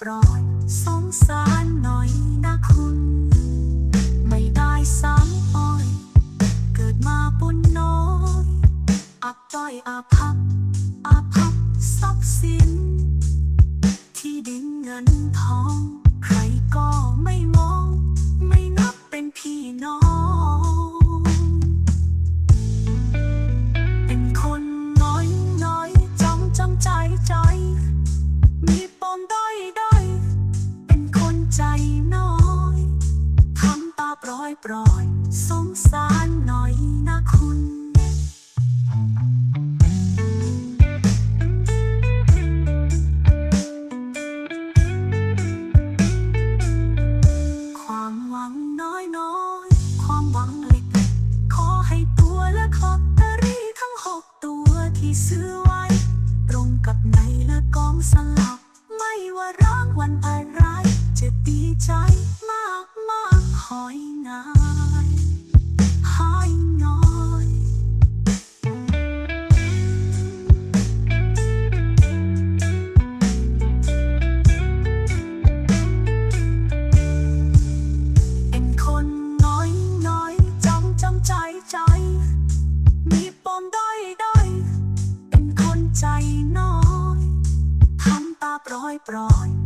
ปล่อย สงสารหน่อยนะคุณ ไม่ได้สามอ้อย เกิดมาบนน้อย อับต้อยอาภัพอาภัพทรัพย์สิน ที่ดินเงินทอง ใครก็ไม่มอง ไม่นับเป็นพี่น้อง ใจน้อยทำตาปล่อยปล่อยสงสารหน่อยนะคุณความหวังน้อยน้อยความหวังเล็กขอให้ตัวและคลอตเตอรี่ทั้งหกตัวที่ซื้อไว้ ตรงกับในและกองสลักไม่ว่าร้างวัลอะไร จะดีใจมากมากหอยงายหอยน้อยเป็นคนน้อยน้อยจำจำใจใจ มีปมด้อยด้อยเป็นคนใจน้อยทำตาปล่อยปล่อยสงสารหน่อย